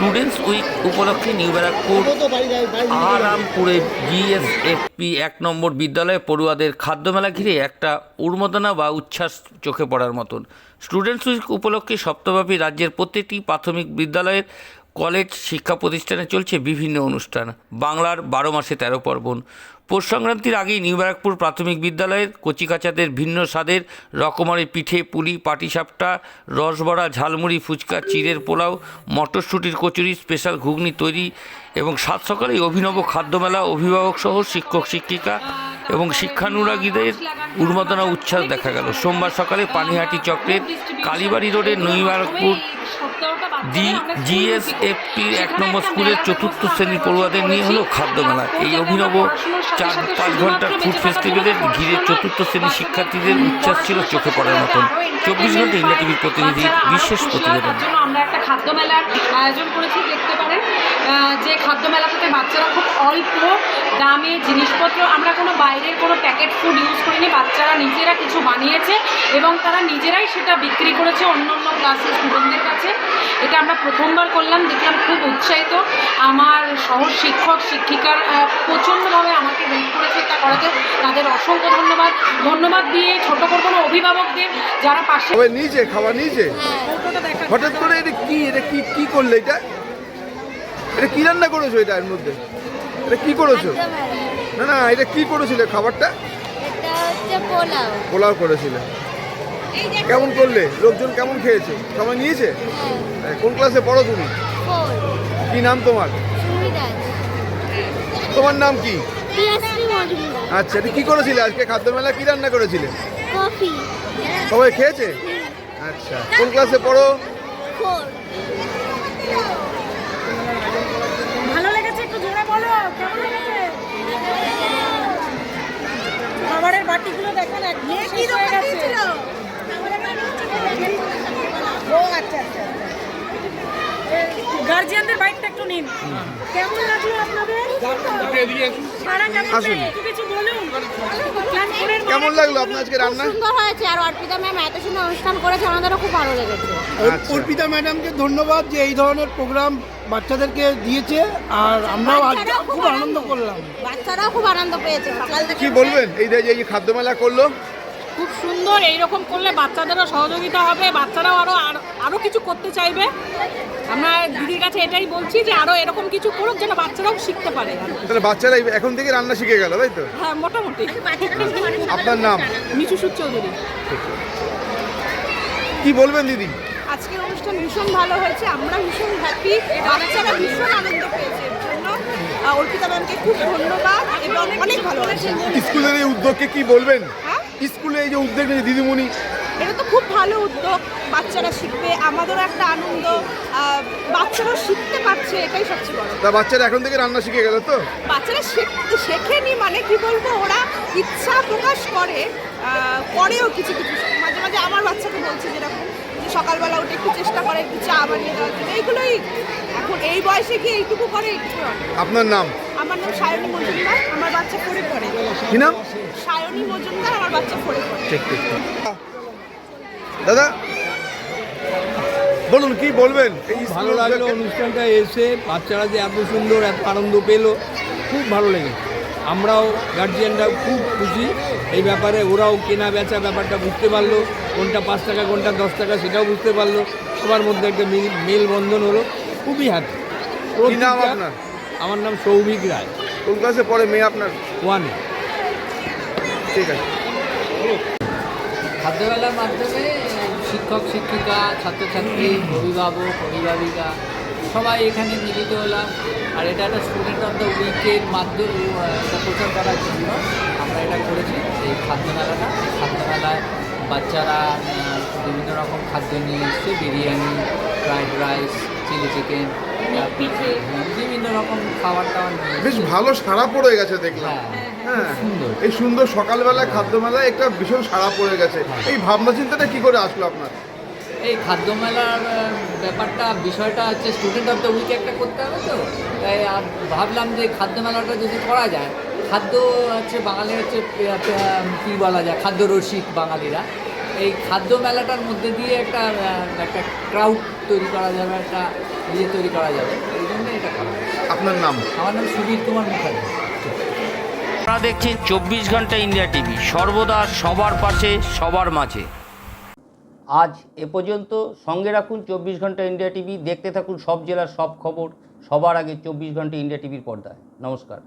Students week উপলক্ষে new Barrackpore, আরামপুরে GSFP এক নম্বর বিদ্যালয়ে পড়ুয়াদের খাদ্যমেলা ঘিরে একটা উন্মোদনা বা উচ্ছ্বাস চোখে পড়ার মতন। স্টুডেন্টস উইক উপলক্ষে সপ্তাহব্যাপী রাজ্যের প্রত্যেকটি প্রাথমিক বিদ্যালয়ের কলেজ, শিক্ষা প্রতিষ্ঠানে চলছে বিভিন্ন অনুষ্ঠান। বাংলার বারো মাসে তেরো পার্বণ। পৌষ সংক্রান্তির আগেই নিউ ব্যারাকপুর প্রাথমিক বিদ্যালয়ের কচিকাচাদের ভিন্ন স্বাদের রকমারি পিঠে, পুলি, পাটিসাপটা, রসবড়া, ঝালমুড়ি, ফুচকা, চিড়ের পোলাও, মটরশুঁটির কচুরি, স্পেশাল ঘুগনি তৈরি এবং সাত সকালেই অভিনব খাদ্যমেলা অভিভাবক সহ শিক্ষক শিক্ষিকা এবং শিক্ষানুরাগীদের উন্মাদনা উচ্ছ্বাস দেখা গেল। সোমবার সকালে পানিহাটি চক্রের কালীবাড়ি রোডের নিউ ব্যারাকপুর ডি জিএসএফপি এক নম্বর স্কুলের চতুর্থ শ্রেণির পড়ুয়াদের নিয়ে হলো খাদ্যমেলা এই অভিনব চার পাঁচ ঘণ্টার ফুড ফেস্টিভ্যালের ঘিরে চতুর্থ শ্রেণির শিক্ষার্থীদের উচ্ছ্বাস ছিল চোখে পড়ার মতন। চব্বিশ ঘণ্টা ইন্ডিয়া টিভির প্রতিনিধির বিশেষ প্রতিবেদন। খাদ্য যে খাদ্য মেলা বাচ্চারা খুব অল্প দামে জিনিসপত্র, আমরা কোনো বাইরের কোনো প্যাকেট ফুড ইউজ করিনি বাচ্চারা নিজেরা কিছু বানিয়েছে এবং তারা নিজেরাই সেটা বিক্রি করেছে অন্য অন্য ক্লাসের স্টুডেন্টদের কাছে। এটা আমরা প্রথমবার করলাম দেখলাম খুব উৎসাহিত। আমার সহ শিক্ষক শিক্ষিকার প্রচণ্ডভাবে আমাকে হেল্প করেছে এটা করাতে। তাদের অসংখ্য ধন্যবাদ। ধন্যবাদ দিয়ে ছোট বড় কোনো অভিভাবকদের যারা পাশে নিজে নিয়েছে খাবার নিয়েছে হঠাৎ করে এটা কি এটা কি কি করলে এটা? এটা কি রান্না করেছ এটা এর মধ্যে? এটা কি করেছ? না না এটা কি করেছিলে খাবারটা? পোলাও। করেছিলে। কেমন করলে? লোকজন কেমন খেয়েছে? সবাই নিয়েছে? হ্যাঁ, কোন ক্লাসে পড়ো তুমি? কি নাম তোমার? তোমার নাম কি? আচ্ছা কি করেছিলে আজকে? খাদ্য মেলা কি রান্না করেছিলে? সবাই খেয়েছে? আচ্ছা কোন ক্লাসে পড়ো ফোর ভালো লেগেছে একটু জোরে বলো কেমন লেগেছে খাবারের বাটিগুলো দেখেন একদম শেষ হয়ে গেছে ও আচ্ছা আচ্ছা গার্জিয়ানদের নিন কেমন লাগল আপনাদের? আসুন। কেমন লাগল আপনার আজকে রান্না? সুন্দর হয়েছে আর অর্পিতা ম্যাম এত সুন্দর অনুষ্ঠান করেছে আমাদেরও খুব ভালো লেগেছে। আচ্ছা। অর্পিতা ম্যাডামকে ধন্যবাদ যে এই ধরনের প্রোগ্রাম বাচ্চাদেরকে দিয়েছে আর আমরাও আজ বাচ্চারাও খুব আনন্দ করলাম। বাচ্চারাও খুব আনন্দ পেয়েছে সকাল থেকে কি বলবেন? এই যে এই খাদ্য মেলা করল খুব সুন্দর এইরকম করলে বাচ্চাদেরও সহযোগিতা হবে বাচ্চারাও আরও আরো- আরও কিছু করতে চাইবে। আমরা দিদির কাছে এটাই বলছি যে আরও এরকম কিছু করুক যেন বাচ্চারাও শিখতে পারে। তাহলে বাচ্চারা এখন থেকে রান্না শিখে গেল তাই তো? হ্যাঁ মোটামুটি। আপনার নাম? মিঠু সুর চৌধুরী। কি বলবেন দিদি? আজকের অনুষ্ঠান ভীষণ ভালো হয়েছে। আমরা ভীষণ হ্যাপি বাচ্চারা ভীষণ আনন্দ পেয়েছে। অর্পিতা ম্যামকে খুব ধন্যবাদ। এবং অনেক ভালো হয়েছে স্কুলের এই উদ্যোগকে কি বলবেন? হ্যাঁ? স্কুলে এই যে উদ্যোগ নিয়ে দিদিমণি। এটা তো খুব ভালো উদ্যোগ বাচ্চারা শিখবে আমাদেরও একটা আনন্দ আহ, বাচ্চারাও শিখতে পারছে এটাই সবচেয়ে বড়। তা বাচ্চারা এখন থেকে রান্না শিখে গেল তো? বাচ্চারা শিখতে শেখেনি মানে কি বলব ওরা ইচ্ছা প্রকাশ করে করেও কিছু কিছু মাঝে মাঝে আমার বাচ্চাকে বলছে যেরকম যে সকালবেলা উঠে একটু চেষ্টা করে একটু চা বানিয়ে দেওয়ার জন্য এইগুলোই এখন এই বয়সে কি এইটুকু করে এইটুকু করে। আপনার নাম? আমার নাম সায়নী মজুমদার আমার বাচ্চা পড়ে পড়ে। কি নাম? সায়নী মজুমদার আমার বাচ্চা পড়ে পড়ে। ঠিক ঠিক দাদা বলুন কি বলবেন? এই ভালো লাগল অনুষ্ঠানটা এসে বাচ্চারা যে এত সুন্দর এত আনন্দ পেল খুব ভালো লেগেছে। আমরাও গার্জিয়ানরা খুব খুশি। এই ব্যাপারে ওরাও কেনা বেচা ব্যাপারটা বুঝতে পারল কোনটা পাঁচ টাকা কোনটা দশ টাকা সেটাও বুঝতে পারল। সবার মধ্যে একটা মিল মেলবন্ধন হলো খুবই হ্যাপি নাম আপনার? আমার নাম সৌভিক রায়। কোন ক্লাসে পড়ে মেয়ে আপনার? ওয়ানে ঠিক আছে। খাদ্যবেলার মাধ্যমে শিক্ষক শিক্ষিকা ছাত্রছাত্রী অভিভাবক অভিভাবিকা সবাই এখানে মিলিত হলাম। আর এটা একটা স্টুডেন্ট অফ দ্য উইকের মাধ্যমে এটা প্রচার করার জন্য আমরা এটা করেছি এই খাদ্যমেলাটা। খাদ্যমেলায় বাচ্চারা বিভিন্ন রকম খাদ্য নিয়ে এসছে biryani fried rice chilli chicken বিভিন্ন রকম খাবার নিয়ে বেশ ভালো সাড়া পড়ে গেছে দেখলাম। হ্যাঁ হ্যাঁ সুন্দর। এই সুন্দর সকালবেলা খাদ্য মেলায় একটা ভীষণ সাড়া পড়ে গেছে। এই ভাবনা চিন্তাটা কি করে আসলো আপনার? এই খাদ্য মেলার ব্যাপারটা বিষয়টা হচ্ছে স্টুডেন্ট অফ দ্য উইক একটা করতে হবে তো। তাই আর ভাবলাম যে খাদ্য মেলাটা যদি করা যায় খাদ্য হচ্ছে বাঙালি হচ্ছে কী বলা যায় খাদ্য রসিক বাঙালিরা। এই খাদ্য মেলাটার মধ্যে দিয়ে একটা একটা ক্রাউড তৈরি করা যাবে একটা ইয়ে তৈরি করা যাবে। এই জন্য এটা করা আপনার নাম? আমার নাম সুবীর কুমার মুখার্জি। আপনারা দেখছেন চব্বিশ ঘণ্টা ইন্ডিয়া টিভি সর্বদা সবার পাশে সবার মাঝে। আজ এ পর্যন্ত সঙ্গে রাখুন চব্বিশ ঘণ্টা ইন্ডিয়া টিভি দেখতে থাকুন সব জেলার সব খবর সবার আগে চব্বিশ ঘণ্টা ইন্ডিয়া টিভির পর্দায়। নমস্কার।